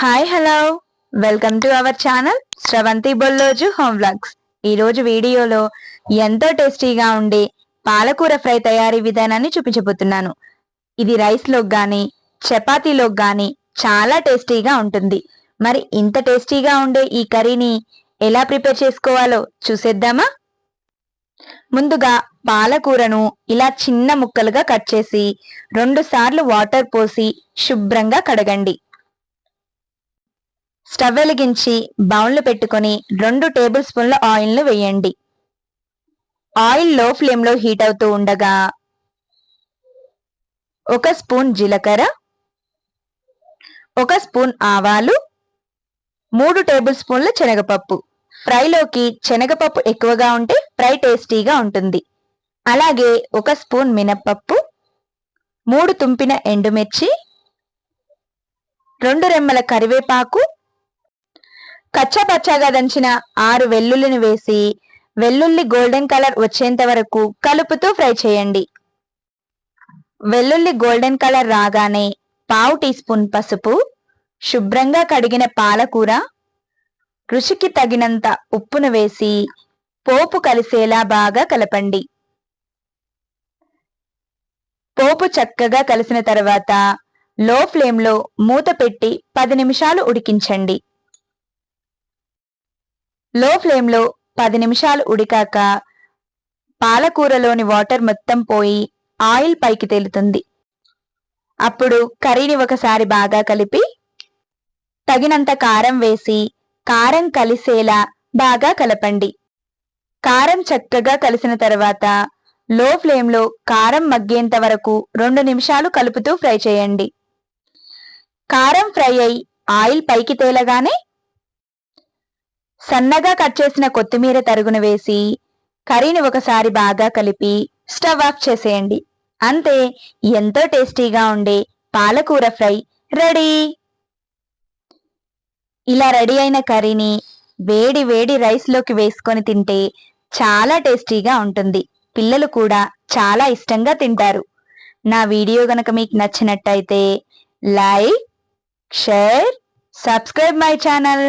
Hi hello welcome to our channel Sravanthi Bolloju home vlogs ఈరోజు వీడియోలో ఎంతో టేస్టీగా ఉండే పాలకూర ఫ్రై తయారీ విధానాన్ని చూపించబోతున్నాను. ఇది రైస్లో కానీ చపాతీలో చపాతీలోకి చాలా టేస్టీగా ఉంటుంది. మరి ఇంత టేస్టీగా ఉండే ఈ కర్రీని ఎలా ప్రిపేర్ చేసుకోవాలో చూసేద్దామా? ముందుగా పాలకూరను ఇలా చిన్న ముక్కలుగా కట్ చేసి రెండు సార్లు వాటర్ పోసి శుభ్రంగా కడగండి. స్టవ్ వెలిగించి బౌన్లు పెట్టుకొని రెండు టేబుల్ స్పూన్ల ఆయిల్ను వేయండి. ఆయిల్లో ఫ్లేమ్లో హీట్ అవుతూ ఉండగా ఒక స్పూన్ జీలకర్ర ఒక స్పూన్ ఆవాలు మూడు టేబుల్ స్పూన్ల శనగపప్పు. ఫ్రైలోకి శనగపప్పు ఎక్కువగా ఉంటే ఫ్రై టేస్టీగా ఉంటుంది. అలాగే ఒక స్పూన్ మినప్పప్పు మూడు తుంపిన ఎండుమిర్చి రెండు రెమ్మల కరివేపాకు కచ్చాపచ్చాగా దంచిన ఆరు వెల్లుల్లిని వేసి వెల్లుల్లి గోల్డెన్ కలర్ వచ్చేంత వరకు కలుపుతూ ఫ్రై చేయండి. వెల్లుల్లి గోల్డెన్ కలర్ రాగానే పావు టీ స్పూన్ పసుపు శుభ్రంగా కడిగిన పాలకూర రుచికి తగినంత ఉప్పును వేసి పోపు కలిసేలా బాగా కలపండి. పోపు చక్కగా కలిసిన తర్వాత లో ఫ్లేమ్లో మూత పెట్టి పది నిమిషాలు ఉడికించండి. లో ఫ్లేమ్లో పది నిమిషాలు ఉడికాక పాలకూరలోని వాటర్ మొత్తం పోయి ఆయిల్ పైకి తేలుతుంది. అప్పుడు కర్రీని ఒకసారి బాగా కలిపి తగినంత కారం వేసి కారం కలిసేలా బాగా కలపండి. కారం చక్కగా కలిసిన తర్వాత లో ఫ్లేమ్లో కారం మగ్గేంత వరకు రెండు నిమిషాలు కలుపుతూ ఫ్రై చేయండి. కారం ఫ్రై అయి ఆయిల్ పైకి తేలగానే సన్నగా కట్ చేసిన కొత్తిమీర తరుగును వేసి కర్రీని ఒకసారి బాగా కలిపి స్టవ్ ఆఫ్ చేసేయండి. అంతే ఎంతో టేస్టీగా ఉండే పాలకూర ఫ్రై రెడీ. ఇలా రెడీ అయిన కర్రీని వేడి వేడి రైస్లోకి వేసుకొని తింటే చాలా టేస్టీగా ఉంటుంది. పిల్లలు కూడా చాలా ఇష్టంగా తింటారు. నా వీడియో గనక మీకు నచ్చినట్టయితే like share subscribe my channel.